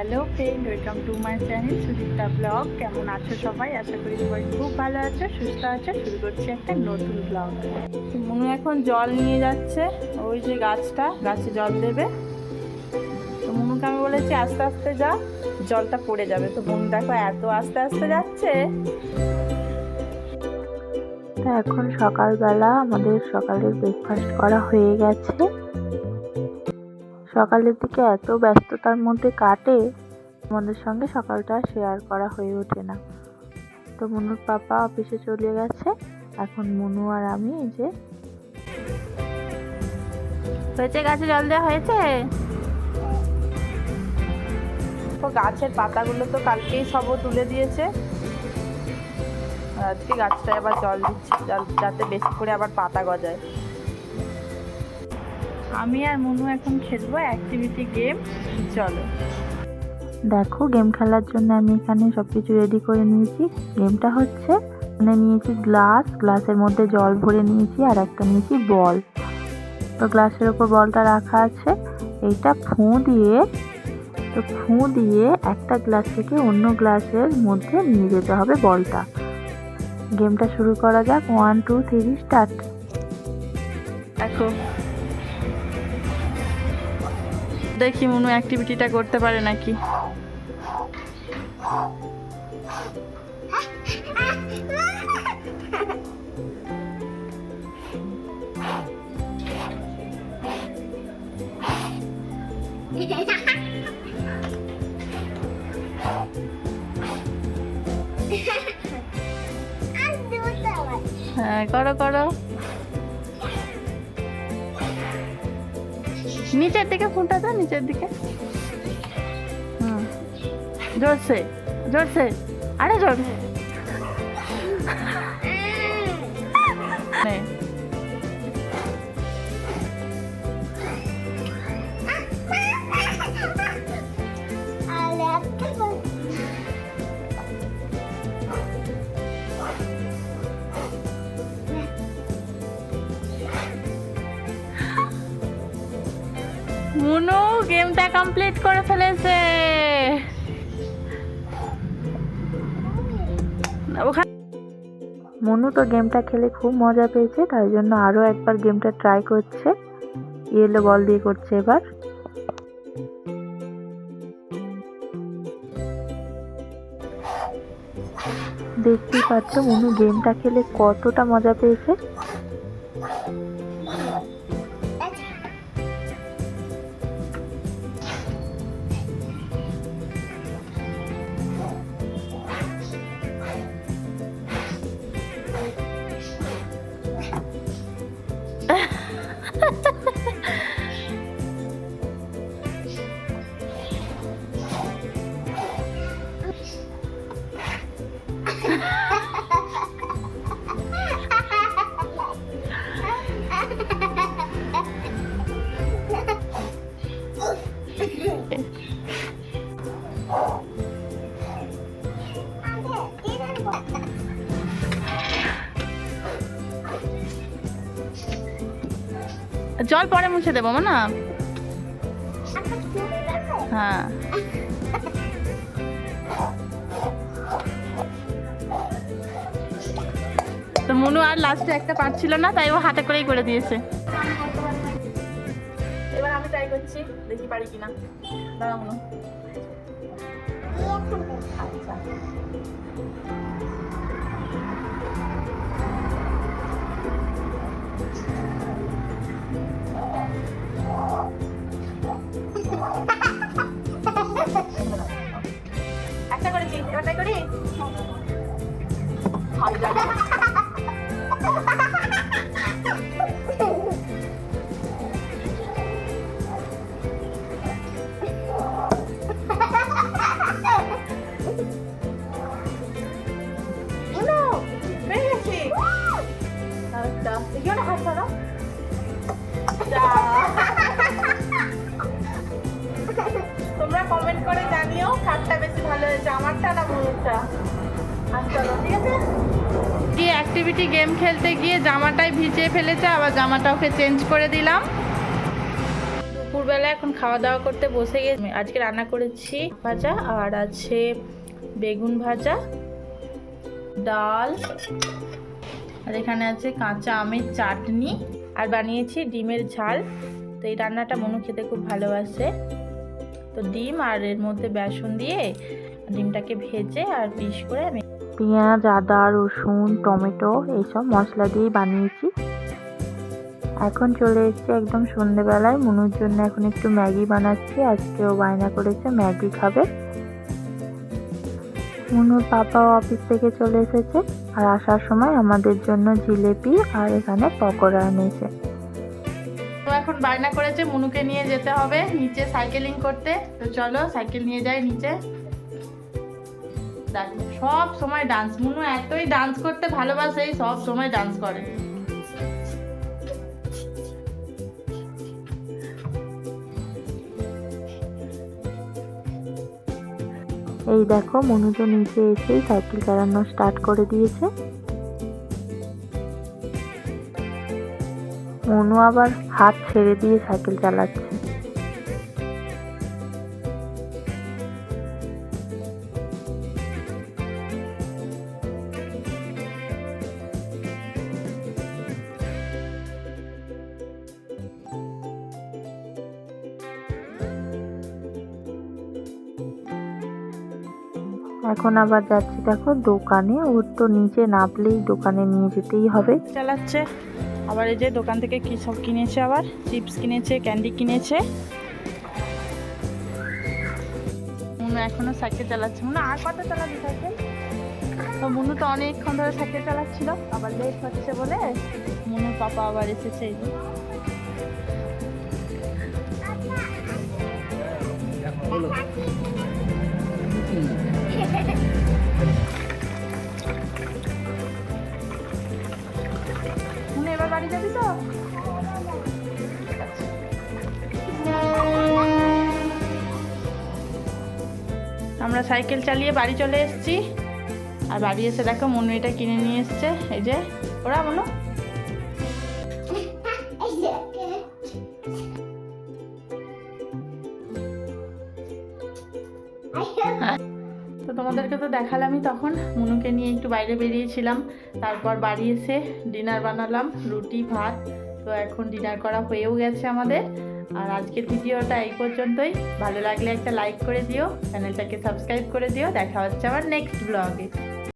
Hello friend welcome to my channel Sudipta blog কেমন আছো সবাই? আশা করি সবাই খুব ভালো আছো, সুস্থ আছো। শুরু করছি একটা নতুন ব্লগ মনু এখন জল নিয়ে যাচ্ছে, ওই যে গাছটা, গাছে জল দেবে। তো মনুকে আমি বলেছি, আস্তে আস্তে যা, জলটা পড়ে যাবে। তো মনু দেখো এত আস্তে আস্তে যাচ্ছে। এখন সকালবেলা আমাদের সকালের ব্রেকফাস্ট করা হয়ে গেছে। সকালের দিকে এত ব্যস্ততার মধ্যে কাটে আমাদের সঙ্গে সকালটা শেয়ার করা হয়ে ওঠে না। তো মনুর পাপা অফিসে চলে গেছে। এখন মনু আর আমি এই যে হয়েছে গাছে জল দেওয়া হয়েছে? তো গাছের পাতাগুলো তো কালকেই সবও তুলে দিয়েছে। আজকে গাছটায় আবার জল দিচ্ছি জল- যাতে বেশি করে আবার পাতা গজায়। আমি আর মনু এখন খেলব অ্যাক্টিভিটি গেম চলো। দেখো গেম খেলার জন্য আমি এখানে সব কিছু রেডি করে নিয়েছি। গেমটা হচ্ছে এখানে নিয়েছি গ্লাস গ্লাসের মধ্যে জল ভরে নিয়েছি আর একটা নিয়েছি বল তো গ্লাসের ওপর বলটা রাখা আছে। এইটা ফুঁ দিয়ে তো ফুঁ দিয়ে একটা গ্লাস থেকে অন্য গ্লাসের মধ্যে নিয়ে যেতে হবে বলটা গেমটা শুরু করা যাক। ওয়ান টু থ্রি স্টার্ট দেখো দেখি মনু অ্যাক্টিভিটিটা করতে পারে নাকি। হ্যাঁ করো করো। নিচের দিকে ফোনটা দাও নিচের দিকে। হুম। জোরসে জোরসে আরে জোর মুনু গেমটা কমপ্লিট করে ফেলেছে। মনু তো গেমটা খেলে খুব মজা পেয়েছে, তাই জন্য আরও একবার গেমটা ট্রাই করছে। ইয়েলো বল দিয়ে করছে এবার। দেখতেই পাচ্ছ মনু গেমটা খেলে কতটা মজা পেয়েছে। জল পরে মুছে দেবো না হ্যাঁ। তো মনু আর লাস্টে একটা পারছিল না, তাই ও হাতে করেই করে দিয়েছে। এবার ট্রাই করছি, দেখি পারি কিনা। দাঁড়া মনু আচ্ছা। একটা করেছি। এবার ট্রাই করি? ভালো কারটা বেশি ভালো হয়েছে, আমারটা না আছে? গিয়ে অ্যাক্টিভিটি গেম খেলতে গিয়ে জামাটাই ভিজিয়ে ফেলেছে, আবার জামাটা ওকে চেঞ্জ করে দিলাম। দুপুরবেলা এখন খাওয়া দাওয়া করতে বসে গেছি। আজকে রান্না করেছি ভাজা, আর আছে বেগুন ভাজা, ডাল, আর এখানে আছে কাঁচা আমের চাটনি, আর বানিয়েছি ডিমের ঝাল। তো এই রান্নাটা মনু খেতে খুব ভালোবাসে। তো ডিম আর এর মধ্যে বেসন দিয়ে ডিমটাকে ভেজে আর পিস করে আমি পেঁয়াজ, আদা, রসুন, টমেটো এইসব মশলা দিয়েই বানিয়েছি। এখন চলে এসেছি একদম সন্ধেবেলায়। মনুর জন্য এখন একটু ম্যাগি বানাচ্ছি। আজকেও বায়না করেছে, ম্যাগি খাবে। মনুর পাপাও অফিস থেকে চলে এসেছে। আর আসার সময় আমাদের জন্য জিলেপি আর এখানে পকোড়া এনেছে। এখন বায়না করেছে, মুনুকে নিয়ে যেতে হবে, নিচে সাইকেলিং করতে। তো চলো সাইকেল নিয়ে যাই নিচে। সব সময় ডান্স মুনু এতই ডান্স করতে ভালোবাসে সব সময় ডান্স করে। এই দেখো, মনু তো নিচে এসেই সাইকেল চালানো স্টার্ট করে দিয়েছে। মনু আবার হাত ছেড়ে দিয়ে সাইকেল চালাচ্ছে। এখন আবার যাচ্ছি, দেখো দোকানে, ওর তো নিচে নামলেই দোকানে নিয়ে যেতেই হবে। চালাচ্ছে। আবার এই যে দোকান থেকে কি সব কিনেছে আবার? চিপস কিনেছে, ক্যান্ডি কিনেছে। মুনু এখনও সাইকেল চালাচ্ছে। মুনু আর কত চালাবি সাইকেল? তো মুনু তো অনেকক্ষণ ধরে সাইকেল চালাচ্ছিল, আবার লেট হচ্ছে বলে মুনুর পাপা আবার এসেছে এই যে। বাড়ি যাবি তো? আমরা সাইকেল চালিয়ে বাড়ি চলে এসেছি। আর বাড়ি এসে দেখো মনু এটা কিনে নিয়ে এসছে। এই যে, ওরা মনু? তোমাদেরকে তো দেখালামই তখন। মুনুকে নিয়ে একটু বাইরে বেরিয়েছিলাম। তারপর বাড়ি এসে ডিনার বানালাম, রুটি, ভাত। তো এখন ডিনার করা হয়েও গেছে আমাদের। আর আজকের ভিডিওটা এই পর্যন্তই। ভালো লাগলে একটা লাইক করে দিও, চ্যানেলটাকে সাবস্ক্রাইব করে দিও। দেখা হচ্ছে আমার নেক্সট ব্লগে